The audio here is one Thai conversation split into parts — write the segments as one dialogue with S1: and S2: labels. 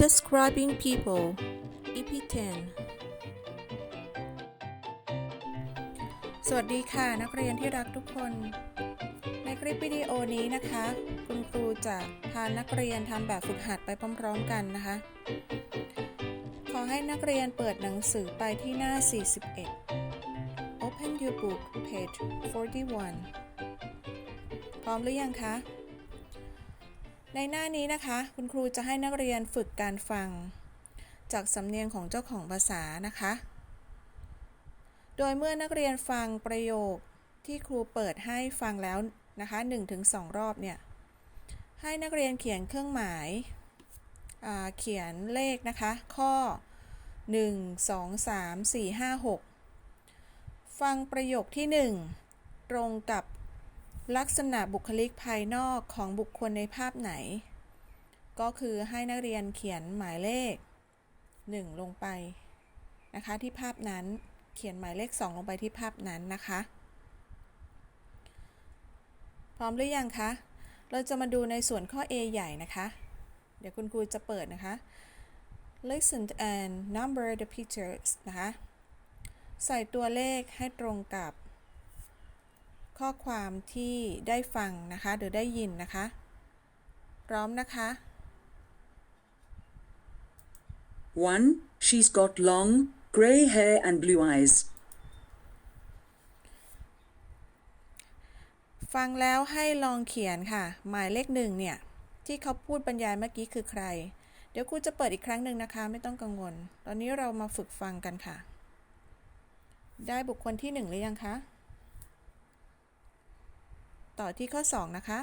S1: Describing People EP 10สวัสดีค่ะ นักเรียนที่รักทุกคน ในคลิปวิดีโอนี้นะคะ คุณครูจะพานักเรียนทำแบบฝึกหัดไปพร้อมๆกันนะคะ ขอให้นักเรียนเปิดหนังสือไปที่หน้า 41 Open your book page 41 พร้อมหรือยังคะ ในหน้านี้นะคะ คุณครูจะให้นักเรียนฝึกการฟัง จากสำเนียงของเจ้าของภาษานะคะ โดยเมื่อนักเรียนฟังประโยคที่ครูเปิดให้ฟังแล้วนะคะ 1-2 รอบเนี่ย ให้นักเรียนเขียนเครื่องหมายาเขียนเลขนะคะ ข้อ 1 2 3 4 5 6 ฟังประโยคที่ 1 ตรงกับ ลักษณะบุคลิกภายนอกของบุคคลในภาพไหน ก็คือให้นักเรียนเขียนหมายเลข 1 ลงไปนะคะที่ภาพนั้นเขียนหมายเลข 2 ลงไปที่ภาพนั้นนะคะ พร้อมหรือยังคะ เราจะมาดูในส่วนข้อ A ใหญ่นะคะ เดี๋ยวคุณครูจะเปิดนะคะ listen and number the pictures นะคะ ใส่ตัวเลขให้ตรงกับ ข้อความที่ได้ฟังนะคะหรือได้ยินนะคะ พร้อมนะคะ
S2: 1. She's got long, grey hair and blue eyes.
S1: ฟังแล้วให้ลองเขียนค่ะ หมายเลขหนึ่งเนี่ย ที่เขาพูดบรรยายเมื่อกี้คือใคร เดี๋ยวครูจะเปิดอีกครั้งหนึ่งนะคะ ไม่ต้องกังวล ตอนนี้เรามาฝึกฟังกันค่ะ ได้บุคคลที่หนึ่งหรือยังคะ ต่อที่ข้อ 2 นะคะ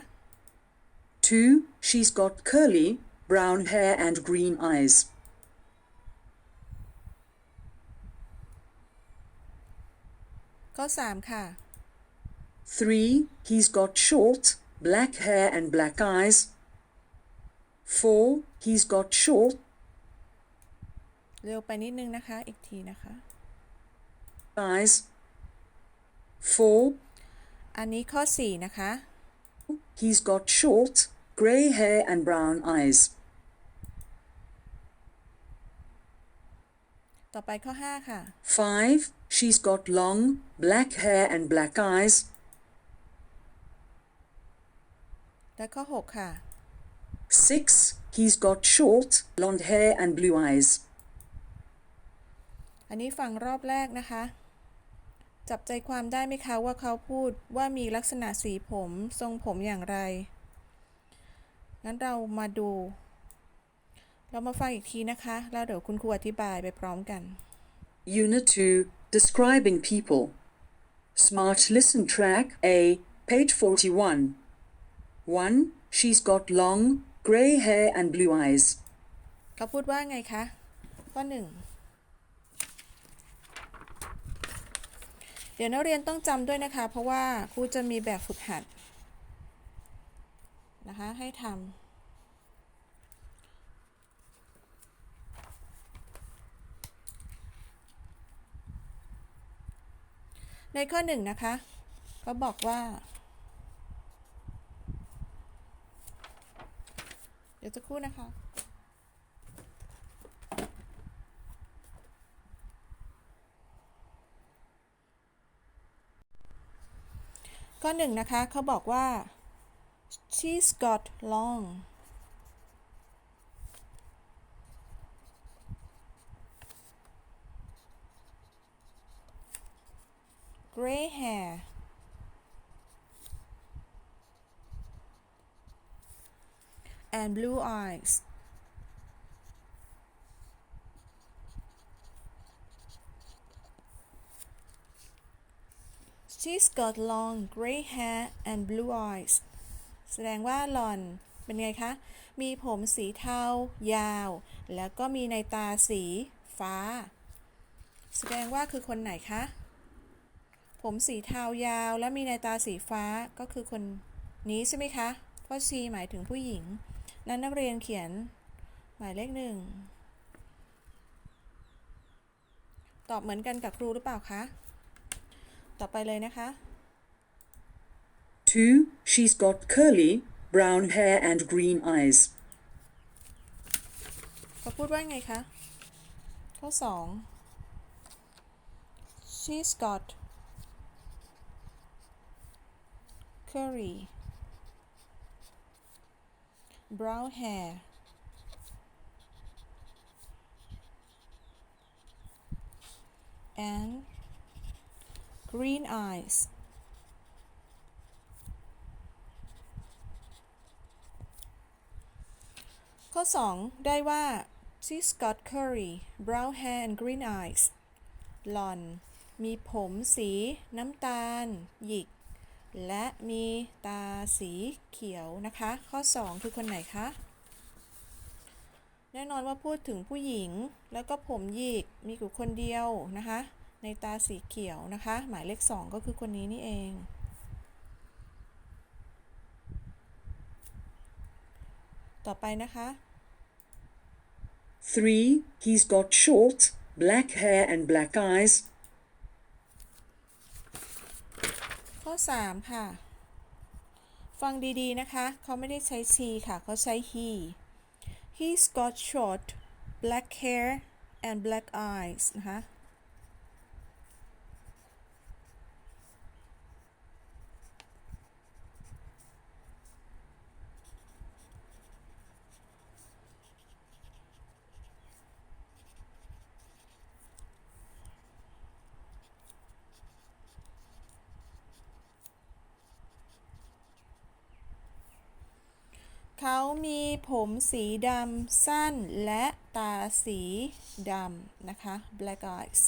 S2: 2. She's got curly, brown hair and green eyes.
S1: ข้อ 3 ค่ะ
S2: 3. He's got short, black hair and black eyes. 4. He's got short
S1: เร็วไปนิดนึงนะคะ อีกทีนะคะ
S2: eyes. 4.
S1: อันนี้ข้อ 4 นะคะ
S2: He's got short, grey hair and brown eyes.
S1: ต่อไปข้อ 5 ค่ะ
S2: 5. She's got long, black hair and black eyes.
S1: และข้อ 6 ค่ะ
S2: 6. He's got short, blonde hair and blue eyes.
S1: อันนี้ฟังรอบแรกนะคะ จับใจความได้ไหมคะว่าเขาพูดว่ามีลักษณะสีผมทรงผมอย่างไร งั้นเรามาดู เรามาฟังอีกทีนะคะ แล้วเดี๋ยวคุณครูอธิบายไปพร้อมกัน
S2: Unit 2 Describing People Smart Listen Track A page 41 1. She's got long gray hair and blue eyes
S1: เขาพูดว่าไงคะข้อง เดี๋ยวนักเรียนต้องจำด้วยนะคะ เพราะว่าครูจะมีแบบฝึกหัดนะคะให้ทำในข้อหนึ่งนะคะเขาบอกว่า เดี๋ยวจะคู่นะคะ ข้อหนึ่งนะคะ เขาบอกว่า she's got long gray hair and blue eyes She's got long gray hair and blue eyes แสดงว่าหล่อนเป็นไงคะ มีผมสีเทายาว แล้วก็มีในตาสีฟ้า แสดงว่าคือคนไหนคะ ผมสีเทายาวและมีในตาสีฟ้าก็คือคนนี้ใช่ไหมคะ เพราะ she หมายถึงผู้หญิง นั้นนักเรียนเขียนหมายเลขหนึ่ง ตอบเหมือนกันกับครูหรือเปล่าคะ ต่อไปเลยนะคะ
S2: 2. She's got curly, brown hair and green eyes.
S1: เขาพูดว่าไงคะ ข้อ 2 she's got curly brown hair and green eyes ข้อ 2 ได้ว่า she's got curly brown hair and green eyes หล่อน มีผมสีน้ำตาล หยิก และมีตาสีเขียวนะคะ ข้อ 2 คือคนไหนคะ แน่นอนว่าพูดถึงผู้หญิงแล้วก็ผมหยิก มีอยู่คนเดียวนะคะ ในตาสีเขียวนะคะ หมายเลข 2 ก็คือคนนี้นี่เอง ต่อไปนะคะ
S2: 3. He's got short, black hair and black eyes.
S1: ข้อ 3 ค่ะ ฟังดีๆนะคะ เขาไม่ได้ใช้ she ค่ะ เขาใช้ he he's got short black hair and black eyes นะคะ เขามีผมสีดำสั้นและตาสีดำนะคะ black eyes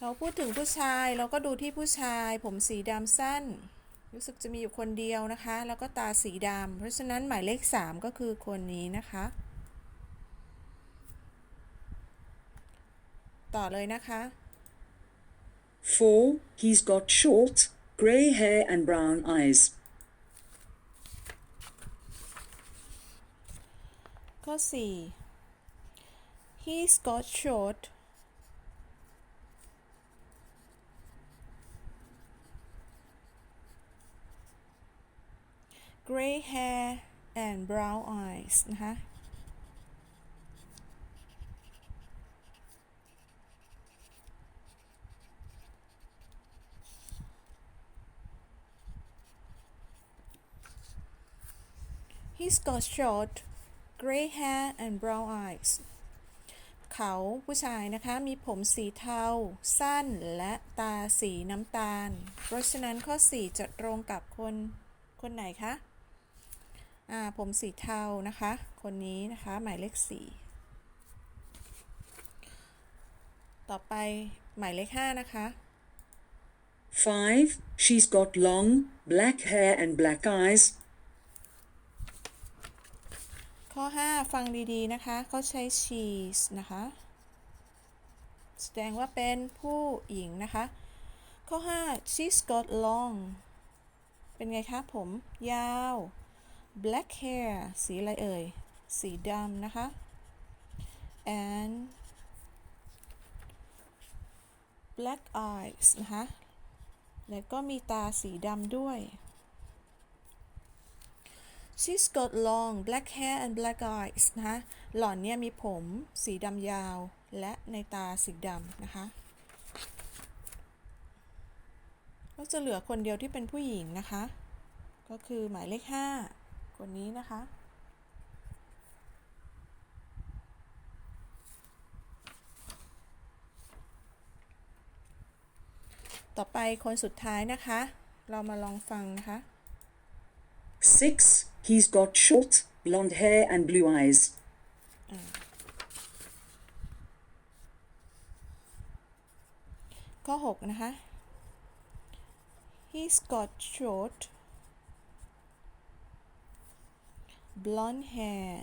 S1: เราพูดถึงผู้ชายเราก็ดูที่ผู้ชาย ผมสีดำสั้น รู้สึกจะมีอยู่คนเดียวนะคะ แล้วก็ตาสีดำเพราะฉะนั้นหมายเลข 3 ก็คือคนนี้นะคะ ต่อเลยนะคะ
S2: 4. He's got short, grey hair and brown eyes.
S1: ข้อ 4 he's got short gray hair and brown eyes นะคะ he's got short gray hair and brown eyes เขาผู้ชายนะคะมีผมสีเทา สั้นและตาสีน้ำตาล เพราะฉะนั้นข้อ 4 จะตรงกับคนคนไหนคะอ่าผมสีเทานะคะ คนนี้นะคะ หมายเลข 4 ต่อไปหมายเลข 5 นะคะ
S2: 5. She's got long, black hair and black eyes.
S1: ข้อ 5 ฟังดีๆ นะคะเขาใช้ she's นะคะ แสดงว่าเป็นผู้หญิงนะคะ ข้อ 5 she's got long เป็นไงคะผม ยาว black hair สีอะไรเอ่ย สีดำนะคะ and black eyes นะคะ แล้วก็มีตาสีดำด้วย She's got long black hair and black eyes นะคะหล่อนเนี่ยมีผมสีดำยาวและในตาสีดำนะคะก็จะเหลือคนเดียวที่เป็นผู้หญิงนะคะ ก็คือหมายเลข 5 คนนี้นะคะ ต่อไปคนสุดท้ายนะคะ เรามาลองฟังนะคะ
S2: 6. He's got short, blonde hair and blue eyes.
S1: ข้อ 6 นะคะ He's got short blonde hair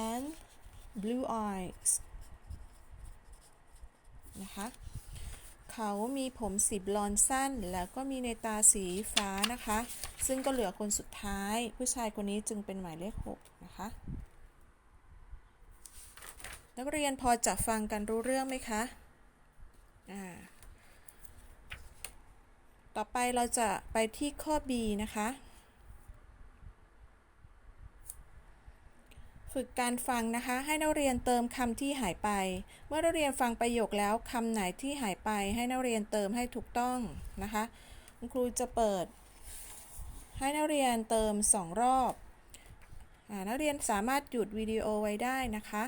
S1: and blue eyes นะคะ เขามีผมสีบลอนด์สั้น แล้วก็มีในตาสีฟ้านะคะ ซึ่งก็เหลือคนสุดท้าย ผู้ชายคนนี้จึงเป็นหมายเลข 6 นะคะ นักเรียนพอจะฟังกันรู้เรื่องไหมคะ อ่า ต่อไปเราจะไปที่ข้อ B นะคะ ฝึกการฟังนะคะ ให้นักเรียนเติมคำที่หายไป เมื่อนักเรียนฟังประโยคแล้วคำไหนที่หายไป ให้นักเรียนเติมให้ถูกต้องนะคะคุณครูจะเปิด ให้นักเรียนเติมสองรอบอนักเรียนสามารถหยุดวิดีโอไว้ได้นะคะ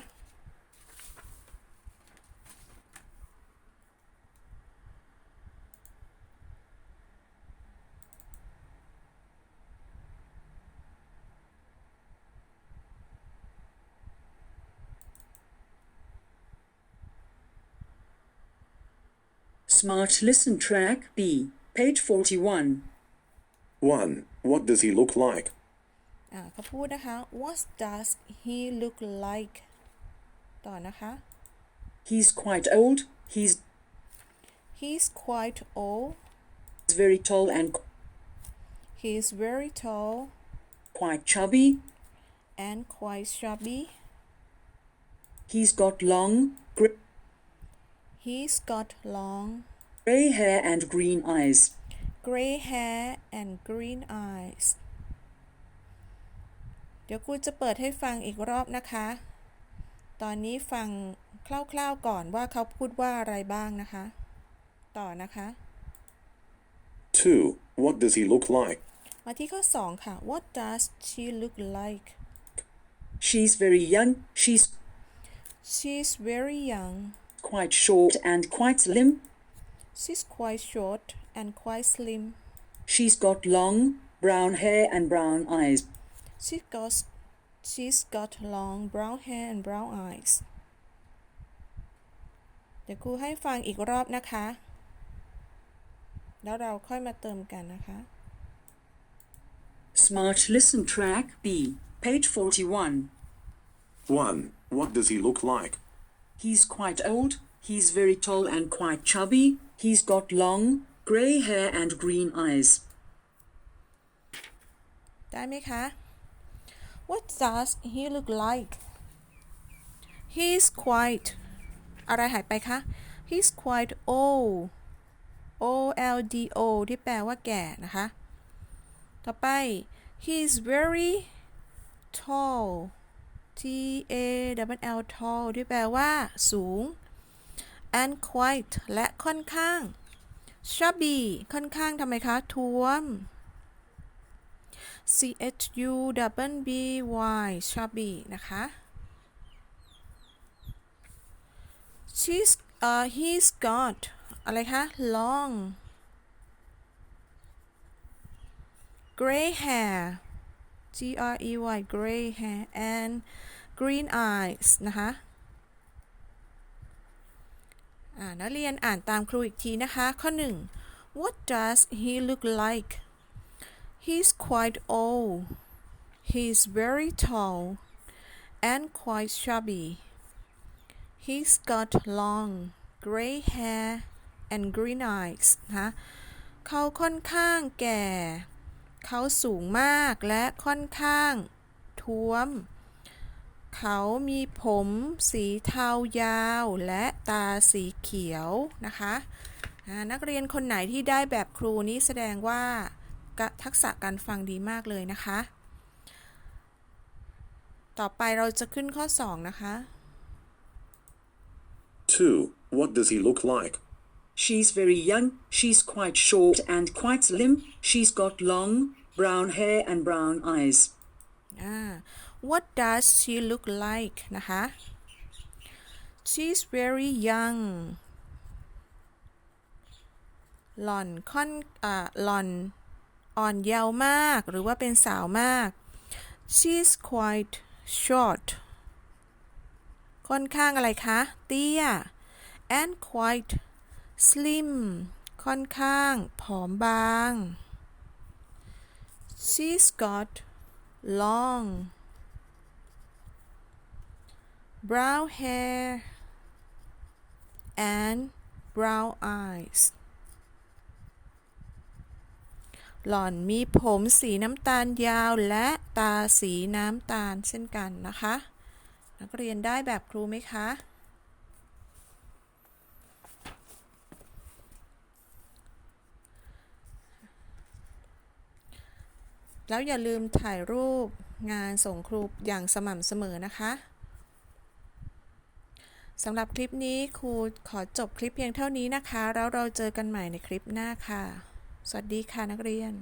S2: Smart Listen Track B, page 41.
S3: 1. What does he look like?
S1: อ่าเขาพูดนะคะ What does he look like ต่อนะคะ
S2: He's quite old, he's
S1: He's quite old
S2: very tall and
S1: He's very tall
S2: quite chubby.
S1: and quite chubby
S2: He's got long, gr-
S1: He's got long
S2: grey hair and green eyes.
S1: gray hair and green eyes เดี๋ยวครูจะเปิดให้ฟังอีกรอบนะคะ ตอนนี้ฟังคร่าวๆก่อนว่าเขาพูดว่าอะไรบ้างนะคะ ต่อนะคะ
S3: 2. What does he look like?
S1: มาที่ข้อ2ค่ะ What does she look like
S2: She's very young, she's
S1: She's very young
S2: quite short and quite slim.
S1: She's quite short and quite slim
S2: She's got long, brown hair and brown eyes.
S1: She got She's got long brown hair and brown eyes เดี๋ยวครูให้ฟังอีกรอบนะคะ แล้วเราค่อยมาเติมกันนะคะ
S2: Smart Listen Track B, page 41.
S3: 1. What does he look like?
S2: He's quite old, he's very tall and quite chubby. He's got long, grey hair and green eyes.
S1: ได้ไหมคะ What does he look like He's quite อะไรหายไปคะ He's quite old O L D O ที่แปลว่าแก่นะคะ ต่อไป He's very tall T A W L tall ที่แปลว่าสูง and quite และค่อนข้าง chubby ค่อนข้างทำไมคะท้วม C H U W B Y chubby นะคะ she's uh he's got อะไรคะ long gray hair G R E Y gray hair and green eyes นะคะ นักเรียนอ่านตามครูอีกทีนะคะ ข้อ 1 What does he look like He's quite old. He's very tall and quite chubby. He's got long gray hair and green eyes นะคะเขาค่อนข้างแก่ เขาสูงมากและค่อนข้างท้วม เขามีผมสีเทายาวและตาสีเขียวนะคะอ่านักเรียนคนไหนที่ได้แบบครูนี้แสดงว่ากะทักษะการฟังดีมากเลยนะคะ ต่อไปเราจะขึ้นข้อ 2 นะคะ
S3: 2. What does he look like?
S2: She's very young, she's quite short and quite slim. She's got long, brown hair and brown eyes.
S1: อ่า What does she look like นะคะ She's very young หล่อนค่อนอ่าหล่อนอ่อนเยาว์มากหรือว่าเป็นสาวมาก She's quite short ค่อนข้างอะไรคะ เตี้ย and quite slim ค่อนข้างผอมบาง She's got long brown hair and brown eyes หล่อนมีผมสีน้ำตาลยาวและตาสีน้ำตาลเช่นกันนะคะ นักเรียนได้แบบครูไหมคะ แล้วอย่าลืมถ่ายรูปงานส่งครูอย่างสม่ำเสมอนะคะ สำหรับคลิปนี้ครูขอจบคลิปเพียงเท่านี้นะคะ แล้วเราเจอกันใหม่ในคลิปหน้าค่ะ สวัสดีค่ะนักเรียน